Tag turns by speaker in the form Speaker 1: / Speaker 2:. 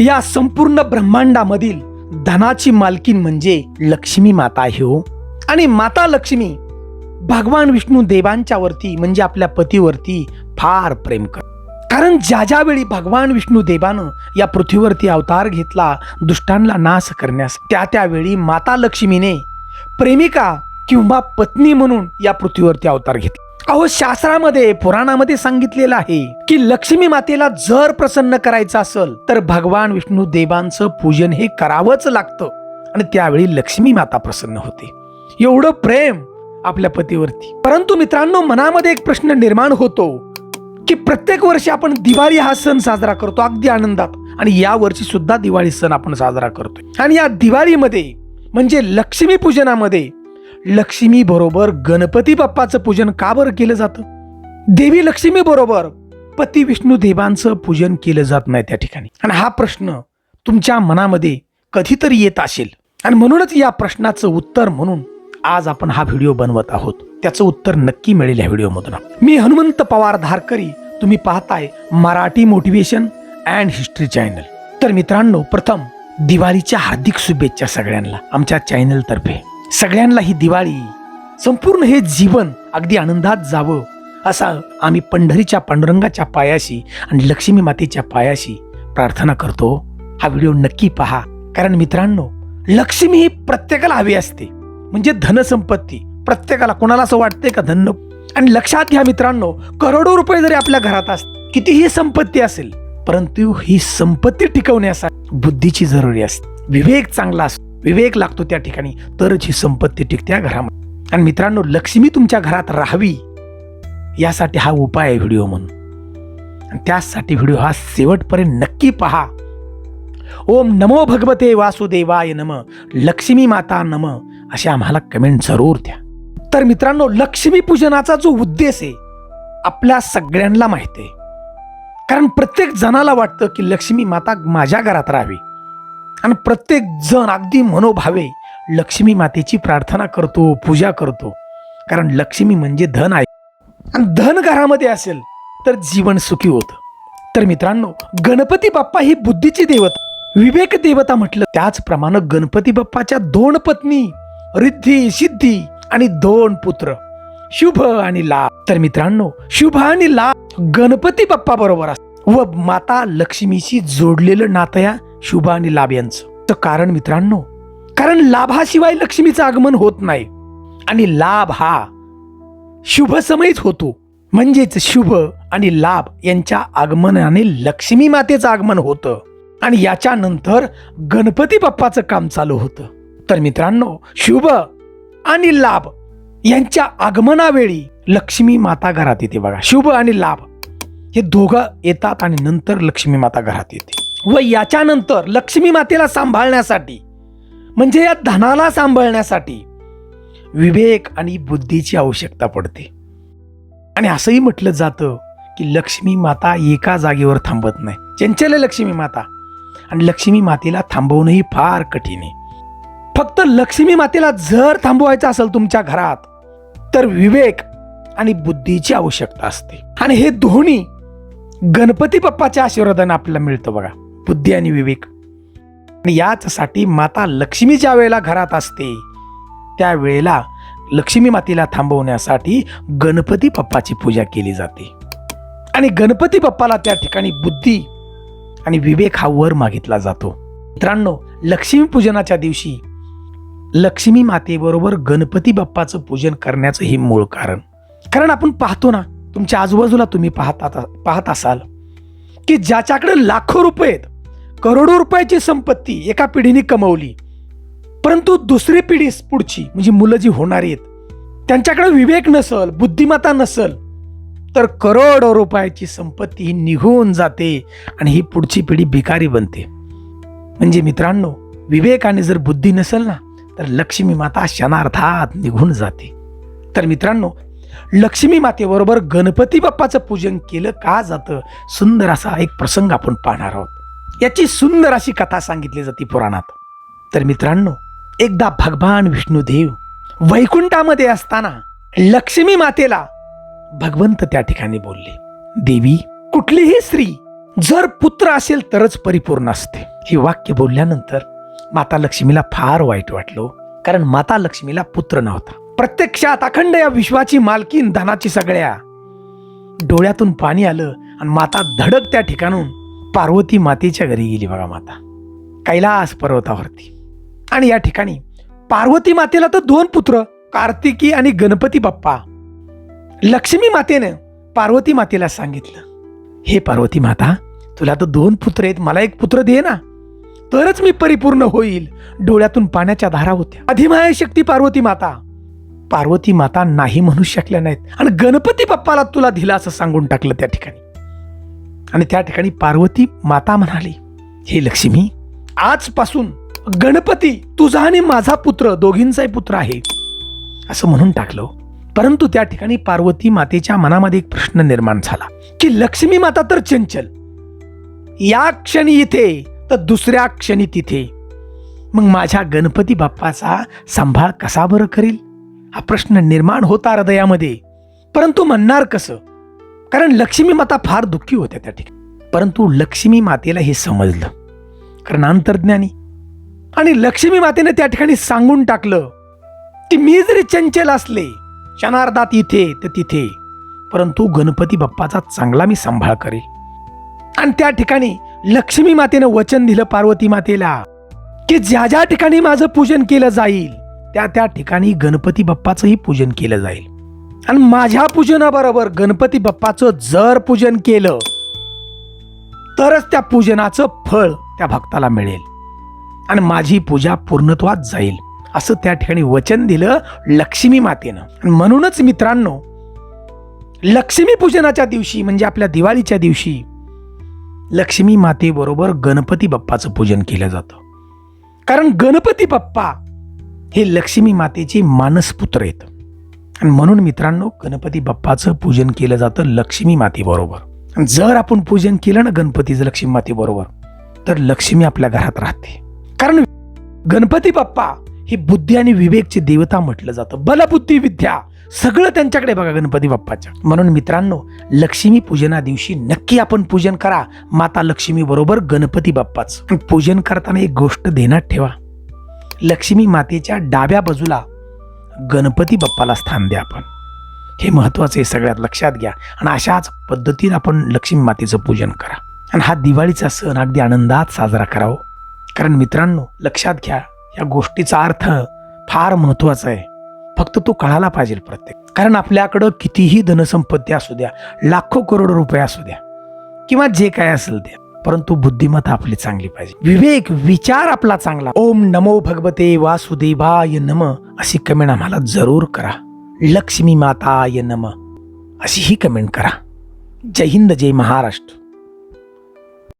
Speaker 1: या संपूर्ण ब्रह्मांडामधील धनाची मालकीन म्हणजे लक्ष्मी माता आहे हो. आणि माता लक्ष्मी भगवान विष्णू देवांच्या वरती म्हणजे आपल्या पतीवरती फार प्रेम कर. कारण ज्या ज्या वेळी भगवान विष्णू देवानं या पृथ्वीवरती अवतार घेतला दुष्टांना नाश करण्यास त्या त्यावेळी माता लक्ष्मीने प्रेमिका किंवा पत्नी म्हणून या पृथ्वीवरती अवतार घेतला. अहो शास्त्रामध्ये पुराणामध्ये सांगितलेलं आहे की लक्ष्मी मातेला जर प्रसन्न करायचं असेल तर भगवान विष्णू देवांचं पूजन हे करावंच लागतं. आणि त्यावेळी लक्ष्मी माता प्रसन्न होते. एवढं प्रेम आपल्या पतीवरती. परंतु मित्रांनो मनामध्ये एक प्रश्न निर्माण होतो की प्रत्येक वर्षी आपण दिवाळी हा सण साजरा करतो अगदी आनंदात. आणि या वर्षी सुद्धा दिवाळी सण आपण साजरा करतोय. आणि या दिवाळीमध्ये म्हणजे लक्ष्मी पूजनामध्ये लक्ष्मी बरोबर गणपती बाप्पाचं पूजन का बरं केलं जातं? देवी लक्ष्मी बरोबर पती विष्णू देवांचं पूजन केलं जात नाही त्या ठिकाणी. आणि हा प्रश्न तुमच्या मनामध्ये कधीतरी येत असेल. आणि म्हणूनच या प्रश्नाचं उत्तर म्हणून आज आपण हा व्हिडिओ बनवत आहोत. त्याचं उत्तर नक्की मिळेल या व्हिडिओमधून. मी हनुमंत पवार धारकरी तुम्ही पाहताय Marathi motivation and history channel तर मित्रांनो प्रथम दिवाळीच्या हार्दिक शुभेच्छा सगळ्यांना आमच्या चॅनल तर्फे. सगळ्यांना ही दिवाळी संपूर्ण हे जीवन अगदी आनंदात जावं असा आम्ही पंढरीच्या पांडुरंगाच्या पायाशी आणि लक्ष्मी मातेच्या पायाशी प्रार्थना करतो. हा व्हिडिओ नक्की पहा. कारण मित्रांनो लक्ष्मी ही प्रत्येकाला हवी असते. म्हणजे धनसंपत्ती. प्रत्येकाला कोणाला असं वाटते का धन? आणि लक्षात घ्या मित्रांनो करोडो रुपये जरी आपल्या घरात असत कितीही संपत्ती असेल परंतु ही संपत्ती टिकवण्यासाठी बुद्धीची जरुरी असते. विवेक चांगला असतो. विवेक लागतो त्या ठिकाणी तरच ही संपत्ती टिकते या घरामध्ये. आणि मित्रांनो लक्ष्मी तुमच्या घरात राहावी यासाठी हा उपाय आहे व्हिडिओ म्हणून. आणि त्यासाठी व्हिडिओ हा शेवटपर्यंत नक्की पहा. ओम नमो भगवते वासुदेवाय नम लक्ष्मी माता नम असे आम्हाला कमेंट जरूर द्या. तर मित्रांनो लक्ष्मी पूजनाचा जो उद्देश आहे आपल्या सगळ्यांना माहिती आहे. कारण प्रत्येक जणाला वाटतं की लक्ष्मी माता माझ्या घरात राहावी. आणि प्रत्येक जण अगदी मनोभावे लक्ष्मी मातेची प्रार्थना करतो पूजा करतो. कारण लक्ष्मी म्हणजे धन आहे. आणि धन घरामध्ये असेल तर जीवन सुखी होतं. तर मित्रांनो गणपती बाप्पा ही बुद्धीची देवता. विवेक देवता म्हटलं त्याचप्रमाणे गणपती बाप्पाच्या दोन पत्नी रिद्धी सिद्धी आणि दोन पुत्र शुभ आणि लाभ. तर मित्रांनो शुभ आणि लाभ गणपती बाप्पा बरोबर असत. व माता लक्ष्मीशी जोडलेलं नातं या शुभ आणि लाभ यांचं. तर कारण मित्रांनो कारण लाभाशिवाय लक्ष्मीचं आगमन होत नाही. आणि लाभ हा शुभ समयच होतो. म्हणजेच शुभ आणि लाभ यांच्या आगमनाने लक्ष्मी मातेचं आगमन होतं. आणि याच्यानंतर गणपती बाप्पाचं काम चालू होतं. तर मित्रांनो शुभ आणि लाभ यांच्या आगमनावेळी लक्ष्मी माता घरात येते बघा. शुभ आणि लाभ हे दोघं येतात आणि नंतर लक्ष्मी माता घरात येते. व याच्यानंतर लक्ष्मी मातेला सांभाळण्यासाठी म्हणजे या धनाला सांभाळण्यासाठी विवेक आणि बुद्धीची आवश्यकता पडते. आणि असंही म्हटलं जातं की लक्ष्मी माता एका जागेवर थांबत नाही. चंचल आहे लक्ष्मी माता. आणि लक्ष्मी मातेला थांबवणंही फार कठीण आहे. फक्त लक्ष्मी मातेला जर थांबवायचं असेल तुमच्या घरात तर विवेक आणि बुद्धीची आवश्यकता असते. आणि हे दोन्ही गणपती बाप्पाच्या आशीर्वादाने आपल्याला मिळतं बघा. बुद्धी आणि विवेक. आणि याचसाठी माता लक्ष्मी ज्या वेळेला घरात असते त्यावेळेला लक्ष्मी मातेला थांबवण्यासाठी गणपती बाप्पाची पूजा केली जाते. आणि गणपती बाप्पाला त्या ठिकाणी बुद्धी आणि विवेक हा वर मागितला जातो. मित्रांनो लक्ष्मी पूजनाच्या दिवशी लक्ष्मी मातेबरोबर गणपती बाप्पाचं पूजन करण्याचं हे मूळ कारण. कारण आपण पाहतो ना तुमच्या आजूबाजूला तुम्ही पाहता पाहत असाल की ज्याच्याकडे लाखो रुपये आहेत करोडो रुपयाची संपत्ती एका पिढीने कमवली. परंतु दुसरी पिढी पुढची म्हणजे मुलं जी होणारी आहेत त्यांच्याकडे विवेक नसल बुद्धिमत्ता नसल तर करोडो रुपयाची संपत्ती ही निघून जाते आणि ही पुढची पिढी भिकारी बनते. म्हणजे मित्रांनो विवेकाने जर बुद्धी नसेल ना तर लक्ष्मी माता क्षणार्थात निघून जाते. तर मित्रांनो लक्ष्मी मातेबरोबर गणपती बाप्पाचं पूजन केलं का जातं सुंदर असा एक प्रसंग आपण पाहणार आहोत. याची सुंदर अशी कथा सांगितली जाते पुराणात. तर मित्रांनो एकदा भगवान विष्णुदेव वैकुंठामध्ये असताना लक्ष्मी मातेला भगवंत त्या ठिकाणी बोलले देवी कुठलीही स्त्री जर पुत्र असेल तरच परिपूर्ण असते. हे वाक्य बोलल्यानंतर माता लक्ष्मीला फार वाईट वाटलो कारण माता लक्ष्मीला पुत्र नव्हता. प्रत्यक्षात अखंड या विश्वाची मालकीन धनाची सगळ्या डोळ्यातून पाणी आलं आणि माता धडक त्या ठिकाणून पार्वती मातेच्या घरी गेली बघा माता. कैलास पर्वतावरती. आणि या ठिकाणी पार्वती मातेला तर दोन पुत्र कार्तिकी आणि गणपती बाप्पा. लक्ष्मी मातेनं पार्वती मातेला सांगितलं हे पार्वती माता तुला तर दोन पुत्र आहेत मला एक पुत्र दे ना. तरच मी परिपूर्ण होईल डोळ्यातून पाण्याच्या धारा होत्या. अधिमाय शक्ती पार्वती माता. पार्वती माता नाही म्हणू शकल्या नाहीत. आणि गणपती बाप्पाला तुला दिला असं सांगून टाकलं त्या ठिकाणी. आणि त्या ठिकाणी पार्वती माता म्हणाली हे लक्ष्मी आजपासून गणपती तुझा आणि माझा पुत्र दोघींचाही पुत्र आहे. असं म्हणून टाकलं. परंतु त्या ठिकाणी पार्वती मातेच्या मनामध्ये एक प्रश्न निर्माण झाला की लक्ष्मी माता तर चंचल. या क्षणी इथे तर दुसऱ्या क्षणी तिथे. मग माझ्या गणपती बाप्पाचा सांभाळ कसा बरं करील? हा प्रश्न निर्माण होता हृदयामध्ये. परंतु म्हणणार कसं? कारण लक्ष्मी माता फार दुःखी होत्या त्या ठिकाणी. परंतु लक्ष्मी मातेला हे समजलं. कारण अंतर्ज्ञानी. आणि लक्ष्मी मातेने त्या ठिकाणी सांगून टाकलं की मी जरी चंचल असले क्षणार्धात इथे तर तिथे. परंतु गणपती बाप्पाचा चांगला मी सांभाळ करेल. आणि त्या ठिकाणी लक्ष्मी मातेनं वचन दिलं पार्वती मातेला की ज्या ज्या ठिकाणी माझं पूजन केलं जाईल त्या त्या ठिकाणी गणपती बाप्पाचंही पूजन केलं जाईल. आणि माझ्या पूजनाबरोबर गणपती बाप्पाचं जर पूजन केलं तरच त्या पूजनाचं फळ त्या भक्ताला मिळेल. आणि माझी पूजा पूर्णत्वात जाईल असं त्या ठिकाणी वचन दिलं लक्ष्मी मातेनं. आणि म्हणूनच मित्रांनो लक्ष्मी पूजनाच्या दिवशी म्हणजे आपल्या दिवाळीच्या दिवशी लक्ष्मी मातेबरोबर गणपती बाप्पाचं पूजन केलं जातं. कारण गणपती बाप्पा हे लक्ष्मी मातेचे मानसपुत्र आहेत. आणि म्हणून मित्रांनो गणपती बाप्पाचं पूजन केलं जातं लक्ष्मी मातेबरोबर. जर आपण पूजन केलं ना गणपतीचं लक्ष्मी मातेबरोबर तर लक्ष्मी आपल्या घरात राहते. कारण गणपती बाप्पा हे बुद्धी आणि विवेकचे देवता म्हटलं जातं. बलबुद्धी विद्या सगळं त्यांच्याकडे बघा गणपती बाप्पाच्या म्हणून मित्रांनो लक्ष्मी पूजना दिवशी नक्की आपण पूजन करा. माता लक्ष्मी बरोबर गणपती बाप्पाच. पूजन करताना एक गोष्ट देण्यात ठेवा. लक्ष्मी मातेच्या डाव्या बाजूला गणपती बाप्पाला स्थान द्या आपण. हे महत्त्वाचं आहे सगळ्यात लक्षात घ्या. आणि अशाच पद्धतीनं आपण लक्ष्मी मातेचं पूजन करा. आणि हा दिवाळीचा सण अगदी आनंदात साजरा करावं हो. कारण मित्रांनो लक्षात घ्या या गोष्टीचा अर्थ फार महत्त्वाचा आहे. फक्त तो कळाला पाहिजे प्रत्येक. कारण आपल्याकडं कितीही धनसंपत्ती असू द्या लाखो करोड रुपये असू द्या किंवा जे काय असेल ते. परंतु बुद्धिमत्ता आपली चांगली पाहिजे. विवेक विचार आपला चांगला. ओम नमो भगवते वासुदेवाय नम अशी कमेंट आम्हाला जरूर करा. लक्ष्मी माताय नम अशी ही कमेंट करा. जय हिंद जय महाराष्ट्र.